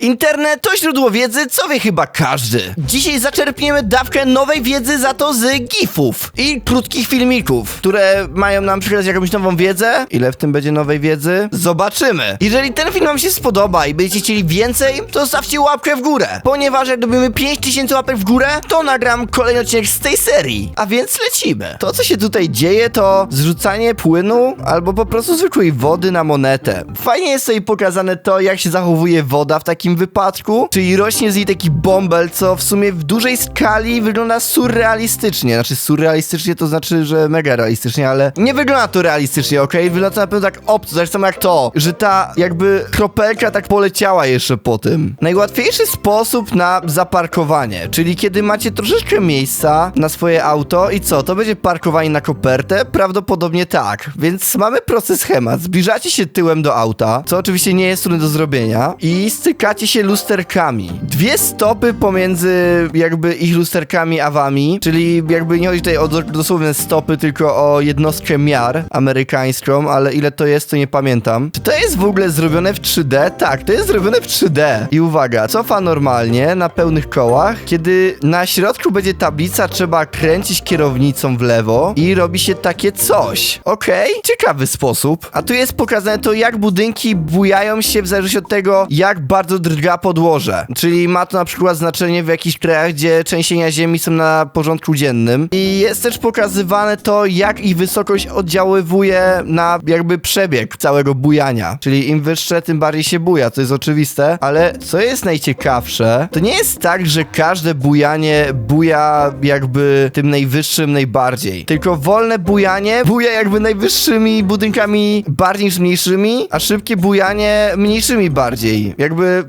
Internet to źródło wiedzy, co wie chyba każdy. Dzisiaj zaczerpniemy dawkę nowej wiedzy za to z gifów i krótkich filmików, które mają nam przekazać jakąś nową wiedzę. Ile w tym będzie nowej wiedzy? Zobaczymy. Jeżeli ten film wam się spodoba i będziecie chcieli więcej, to zostawcie łapkę w górę, ponieważ jak dobimy 5000 łapek w górę, to nagram kolejny odcinek z tej serii. A więc lecimy. To, co się tutaj dzieje, to zrzucanie płynu albo po prostu zwykłej wody na monetę. Fajnie jest tutaj pokazane to, jak się zachowuje woda w takim wypadku, czyli rośnie z niej taki bąbel, co w sumie w dużej skali wygląda surrealistycznie. Znaczy surrealistycznie to znaczy, że mega realistycznie, ale nie wygląda to realistycznie, okej? Wygląda to na pewno tak obco, tak samo jak to, że ta jakby kropelka tak poleciała jeszcze po tym. Najłatwiejszy sposób na zaparkowanie, czyli kiedy macie troszeczkę miejsca na swoje auto i co, to będzie parkowanie na kopertę? Prawdopodobnie tak, więc mamy prosty schemat. Zbliżacie się tyłem do auta, co oczywiście nie jest trudne do zrobienia i stykacie się lusterkami. Dwie stopy pomiędzy jakby ich lusterkami a wami, czyli jakby nie chodzi tutaj o do- dosłowne stopy, tylko o jednostkę miar amerykańską, ale ile to jest, to nie pamiętam. Czy to jest w ogóle zrobione w 3D? Tak, to jest zrobione w 3D. I uwaga, cofa normalnie na pełnych kołach, kiedy na środku będzie tablica, trzeba kręcić kierownicą w lewo i robi się takie coś. Okej, ciekawy sposób. A tu jest pokazane to, jak budynki bujają się w zależności od tego, jak bardzo drga podłoże. Czyli ma to na przykład znaczenie w jakichś krajach, gdzie trzęsienia ziemi są na porządku dziennym. I jest też pokazywane to, jak ich wysokość oddziaływuje na jakby przebieg całego bujania. Czyli im wyższe, tym bardziej się buja, to jest oczywiste. Ale co jest najciekawsze, to nie jest tak, że każde bujanie buja jakby tym najwyższym najbardziej. Tylko wolne bujanie buja jakby najwyższymi budynkami bardziej niż mniejszymi, a szybkie bujanie mniejszymi bardziej. Jakby.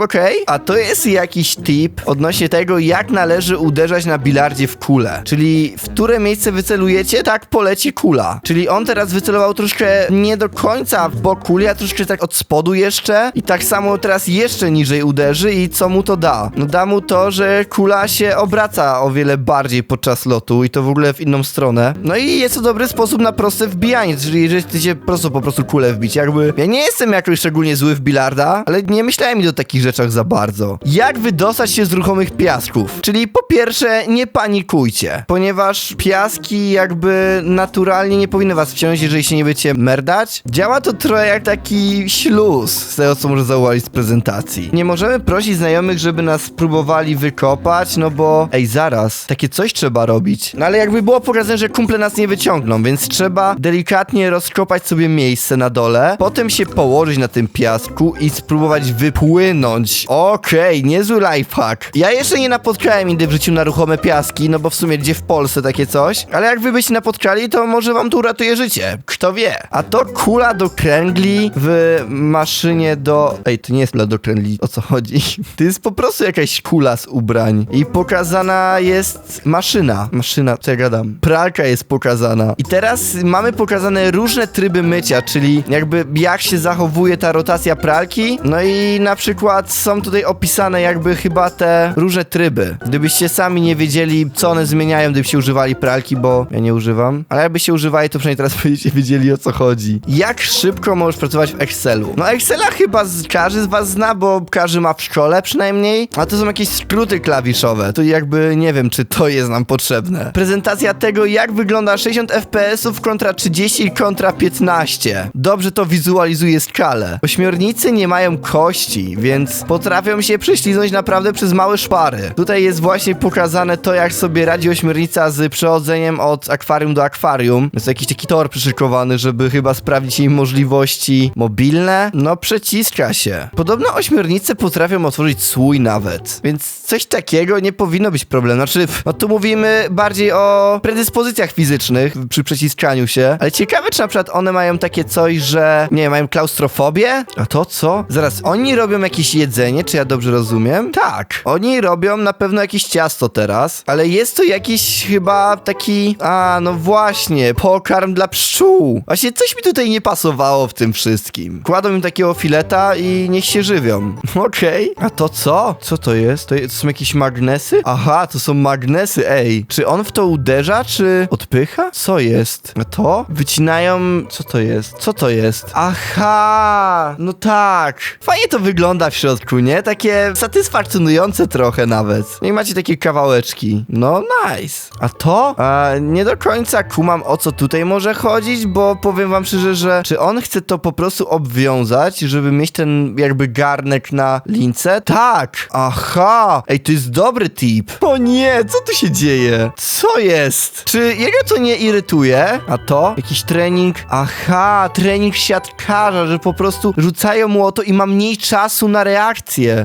A to jest jakiś tip odnośnie tego, jak należy uderzać na bilardzie w kulę. Czyli w które miejsce wycelujecie, tak poleci kula. Czyli on teraz wycelował troszkę nie do końca w bok kuli, a troszkę tak od spodu jeszcze. I tak samo teraz jeszcze niżej uderzy i co mu to da? No da mu to, że kula się obraca o wiele bardziej podczas lotu i to w ogóle w inną stronę. No i jest to dobry sposób na proste wbijanie, czyli jeżeli chcecie prosto po prostu kulę wbić. Jakby ja nie jestem jakoś szczególnie zły w bilarda, ale nie myślałem mi o takich rzeczach za bardzo. Jak wydostać się z ruchomych piasków? Czyli po pierwsze, nie panikujcie, ponieważ piaski jakby naturalnie nie powinny was wciągnąć, jeżeli się nie będziecie merdać. Działa to trochę jak taki śluz, z tego co może zauważyć z prezentacji. Nie możemy prosić znajomych, żeby nas próbowali wykopać, no bo ej, zaraz, takie coś trzeba robić. No ale jakby było pokazane, że kumple nas nie wyciągną, więc trzeba delikatnie rozkopać sobie miejsce na dole, potem się położyć na tym piasku i spróbować wypłynąć. Okej, niezły lifehack. Ja jeszcze nie napotkałem nigdy w życiu na ruchome piaski, no bo w sumie gdzie w Polsce takie coś, ale jak wy byście napotkali, to może wam to uratuje życie. Kto wie. A to kula do kręgli w maszynie do... Ej, to nie jest kula do kręgli, o co chodzi? To jest po prostu jakaś kula z ubrań. I pokazana jest maszyna. Maszyna, co ja gadam? Pralka jest pokazana. I teraz mamy pokazane różne tryby mycia, czyli jakby jak się zachowuje ta rotacja pralki. No i na przykład są tutaj opisane jakby chyba te różne tryby. Gdybyście sami nie wiedzieli, co one zmieniają, gdybyście używali pralki, bo ja nie używam. Ale jakbyście używali, to przynajmniej teraz będziecie wiedzieli, o co chodzi. Jak szybko możesz pracować w Excelu? No Excela chyba z, każdy z was zna, bo każdy ma w szkole przynajmniej. A to są jakieś skróty klawiszowe. To jakby nie wiem, czy to jest nam potrzebne. Prezentacja tego, jak wygląda 60 FPS-ów kontra 30 kontra 15. Dobrze to wizualizuje skalę. Ośmiornicy nie mają kości, więc potrafią się prześliznąć naprawdę przez małe szpary. Tutaj jest właśnie pokazane to, jak sobie radzi ośmiornica z przechodzeniem od akwarium do akwarium. Jest jakiś taki tor przyszykowany, żeby chyba sprawdzić jej możliwości mobilne. No, przeciska się. Podobno ośmiornice potrafią otworzyć słój nawet, więc coś takiego nie powinno być problem. Znaczy, no tu mówimy bardziej o predyspozycjach fizycznych przy przeciskaniu się, ale ciekawe, czy na przykład one mają takie coś, że nie mają klaustrofobię? A to co? Zaraz, oni robią jakieś jedzenie, czy ja dobrze rozumiem? Tak. Oni robią na pewno jakieś ciasto teraz, ale jest to jakiś chyba taki... A, no właśnie, pokarm dla pszczół. Właśnie coś mi tutaj nie pasowało w tym wszystkim. Kładą im takiego fileta i niech się żywią. Okej. A to co? Co to jest? To, to są jakieś magnesy? Aha, to są magnesy, ej. Czy on w to uderza, czy odpycha? Co jest? A to? Wycinają... Co to jest? Co to jest? Aha! No tak. Fajnie to wygląda w środku, nie? Takie satysfakcjonujące trochę nawet. No i macie takie kawałeczki. No, nice. A to? A, nie do końca kumam o co tutaj może chodzić, bo powiem wam szczerze, że czy on chce to po prostu obwiązać, żeby mieć ten jakby garnek na lince? Tak. Aha. Ej, to jest dobry tip. O nie, co tu się dzieje? Co jest? Czy jego to nie irytuje? A to? Jakiś trening? Aha, trening siatkarza, że po prostu rzucają mu o to i ma mniej czasu na reakcję.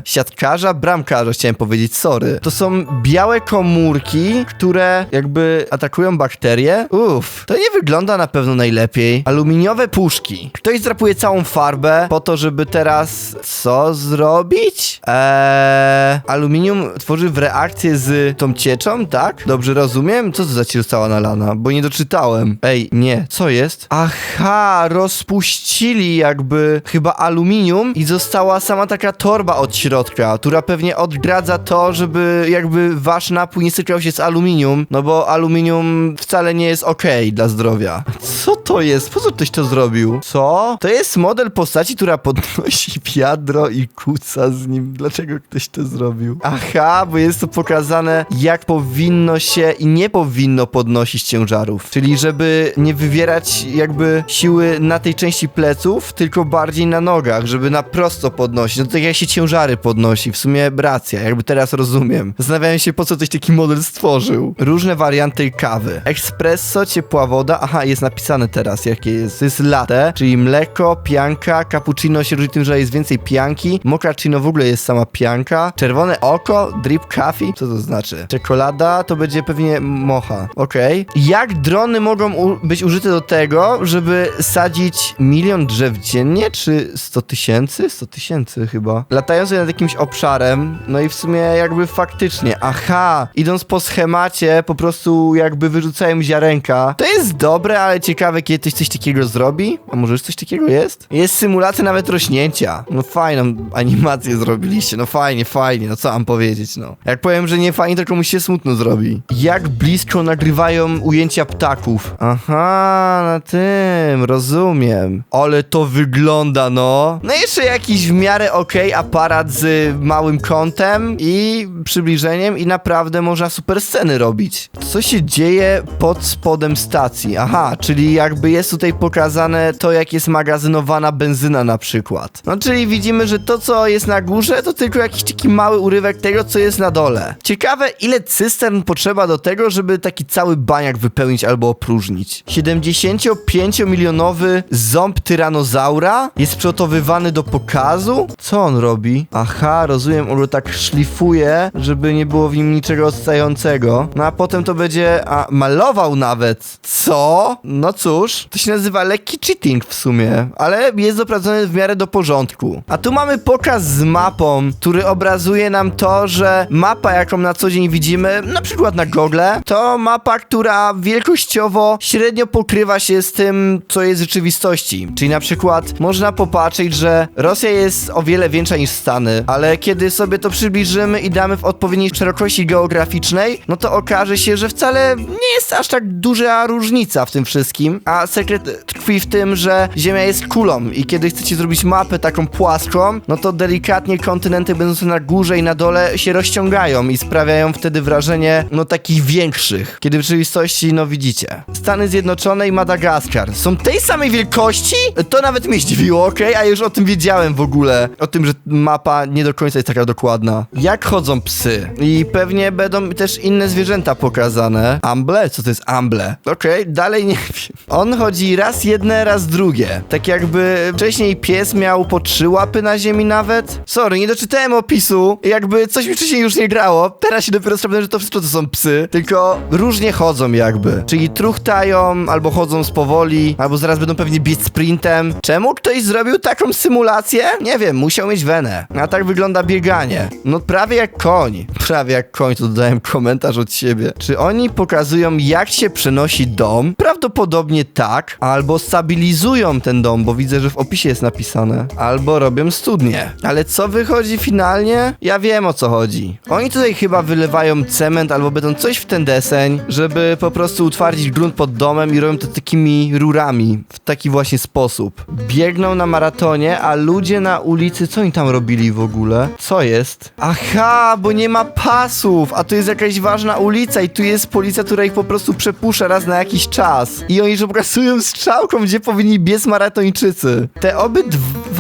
Siatkarza, bramkarza, chciałem powiedzieć, sorry. To są białe komórki, które jakby atakują bakterie. Uff, to nie wygląda na pewno najlepiej. Aluminiowe puszki. Ktoś zdrapuje całą farbę po to, żeby teraz co zrobić? Eee, aluminium tworzy w reakcję z tą cieczą, tak? Dobrze rozumiem? Co to za nalana? Bo nie doczytałem. Ej, nie, co jest? Aha, rozpuścili jakby chyba aluminium i została sama taka torba od środka, która pewnie odgradza to, żeby jakby wasz napój nie sypiał się z aluminium, no bo aluminium wcale nie jest okej dla zdrowia. Co to jest? Po co ktoś to zrobił? Co? To jest model postaci, która podnosi wiadro i kuca z nim. Dlaczego ktoś to zrobił? Aha, bo jest to pokazane, jak powinno się i nie powinno podnosić ciężarów. Czyli żeby nie wywierać jakby siły na tej części pleców, tylko bardziej na nogach, żeby na prosto podnosić. No tak jak się ciężary podnosi. W sumie racja, jakby teraz rozumiem. Zastanawiałem się, po co ktoś taki model stworzył. Różne warianty kawy. Espresso, ciepła woda. Aha, jest napisane teraz, jakie jest. Jest latte, czyli mleko, pianka, cappuccino się różni tym, że jest więcej pianki. Mochaccino w ogóle jest sama pianka. Czerwone oko, drip coffee. Co to znaczy? Czekolada to będzie pewnie mocha. Okej. Jak drony mogą być użyte do tego, żeby sadzić milion drzew dziennie, czy 100 tysięcy? 100 tysięcy chyba. Latając nad jakimś obszarem, no i w sumie jakby faktycznie, aha, idąc po schemacie, po prostu jakby wyrzucają ziarenka. To jest dobre, ale ciekawe, kiedy ktoś coś takiego zrobi. A może już coś takiego jest? Jest symulacja nawet rośnięcia. No fajną animację zrobiliście, no fajnie, fajnie, no co mam powiedzieć, no. Jak powiem, że nie fajnie, to komuś się smutno zrobi. Jak blisko nagrywają ujęcia ptaków. Aha, na tym, rozumiem. Ale to wygląda, no. No jeszcze jakiś w miarę okej aparat z małym kątem i przybliżeniem i naprawdę można super sceny robić. Co się dzieje pod spodem stacji? Aha, czyli jakby jest tutaj pokazane to, jak jest magazynowana benzyna na przykład. No czyli widzimy, że to, co jest na górze, to tylko jakiś taki mały urywek tego, co jest na dole. Ciekawe, ile cystern potrzeba do tego, żeby taki cały baniak wypełnić albo opróżnić. 75-milionowy ząb tyranozaura jest przygotowywany do pokazu? Co on robi? Aha, rozumiem, on go tak szlifuje, żeby nie było w nim niczego odstającego. No a potem to będzie... A, malował nawet. Co? No cóż, to się nazywa lekki cheating w sumie, ale jest doprowadzony w miarę do porządku. A tu mamy pokaz z mapą, który obrazuje nam to, że mapa, jaką na co dzień widzimy, na przykład na Google, to mapa, która wielkościowo średnio pokrywa się z tym, co jest w rzeczywistości. Czyli na przykład można popatrzeć, że Rosja jest o wiele większa niż Stany, ale kiedy sobie to przybliżymy i damy w odpowiedniej szerokości geograficznej, no to okaże się, że wcale nie jest aż tak duża różnica w tym wszystkim, a sekret tkwi w tym, że Ziemia jest kulą i kiedy chcecie zrobić mapę taką płaską, no to delikatnie kontynenty będące na górze i na dole się rozciągają i sprawiają wtedy wrażenie, no takich większych, kiedy w rzeczywistości, no widzicie. Stany Zjednoczone i Madagaskar są tej samej wielkości? To nawet mnie zdziwiło, okej, a już o tym wiedziałem w ogóle, o tym, że mapa nie do końca jest taka dokładna. Jak chodzą psy? I pewnie będą też inne zwierzęta pokazane. Amble? Co to jest amble? Okej, dalej nie wiem. On chodzi raz jedne, raz drugie. Tak jakby wcześniej pies miał po trzy łapy na ziemi nawet. Sorry, nie doczytałem opisu. Jakby coś mi wcześniej już nie grało. Teraz się dopiero sprawdzam, że to wszystko to są psy. Tylko różnie chodzą jakby. Czyli truchtają, albo chodzą z powoli, albo zaraz będą pewnie biec sprintem. Czemu ktoś zrobił taką symulację? Nie wiem, musiał mieć wenę. A tak wygląda śmiganie. No prawie jak koń. Prawie jak koń, to dodałem komentarz od siebie. Czy oni pokazują jak się przenosi dom? Prawdopodobnie tak. Albo stabilizują ten dom, bo widzę, że w opisie jest napisane. Albo robią studnie. Ale co wychodzi finalnie? Ja wiem o co chodzi. Oni tutaj chyba wylewają cement albo beton, coś w ten deseń, żeby po prostu utwardzić grunt pod domem i robią to takimi rurami. W taki właśnie sposób. Biegną na maratonie, a ludzie na ulicy, co oni tam robili w ogóle? Co jest? Aha, bo nie ma pasów, a tu jest jakaś ważna ulica i tu jest policja, która ich po prostu przepuszcza raz na jakiś czas. I oni że pokazują strzałką, gdzie powinni biec maratończycy. Te obydwa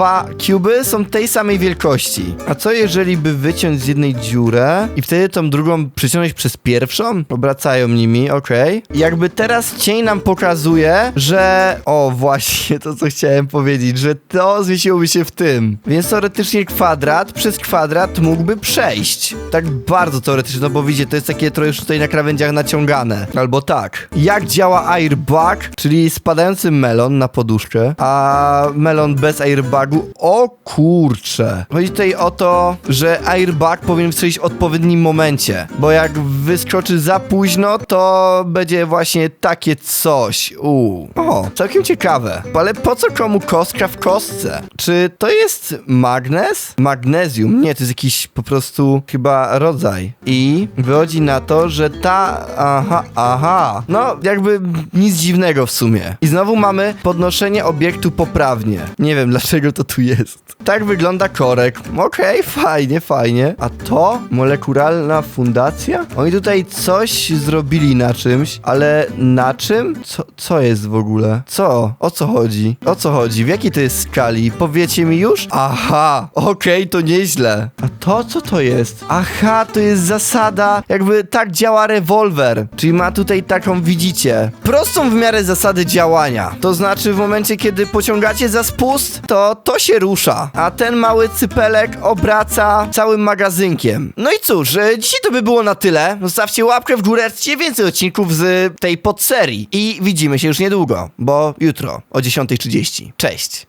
kuby są tej samej wielkości. A co jeżeli by wyciąć z jednej dziurę i wtedy tą drugą przyciągnąć przez pierwszą? Obracają nimi, okej. I Jakby teraz cień nam pokazuje, że... O, właśnie, to co chciałem powiedzieć, że to zmieściłoby się w tym. Więc teoretycznie kwadrat przez kwadrat mógłby przejść. Tak bardzo teoretycznie, no bo widzicie, to jest takie trochę już tutaj na krawędziach naciągane. Albo tak. Jak działa airbag, czyli spadający melon na poduszkę, a melon bez airbagu, o kurcze. Chodzi tutaj o to, że airbag powinien wstrzelić w odpowiednim momencie, bo jak wyskoczy za późno, to będzie właśnie takie coś. Uuu. O, całkiem ciekawe. Ale po co komu kostka w kostce? Czy to jest magnez? Magnezjum? Nie, to jest jakiś po prostu chyba rodzaj. I wychodzi na to, że ta... Aha, aha. No, jakby nic dziwnego w sumie. I znowu mamy podnoszenie obiektu poprawnie. Nie wiem, dlaczego to tu jest. Tak wygląda korek. Okej, fajnie, fajnie. A to? Molekularna fundacja? Oni tutaj coś zrobili na czymś, ale na czym? Co, co jest w ogóle? Co? O co chodzi? O co chodzi? W jakiej to jest skali? Powiecie mi już? Aha, okej, to nieźle. A to co to jest? Aha, to jest zasada, jakby tak działa rewolwer. Czyli ma tutaj taką, widzicie, prostą w miarę zasadę działania. To znaczy w momencie, kiedy pociągacie za spust, to to się rusza, a ten mały cypelek obraca całym magazynkiem. No i cóż, e, dzisiaj to by było na tyle. Zostawcie łapkę w górę, chcecie więcej odcinków z tej podserii. I widzimy się już niedługo, bo jutro o 10.30. Cześć!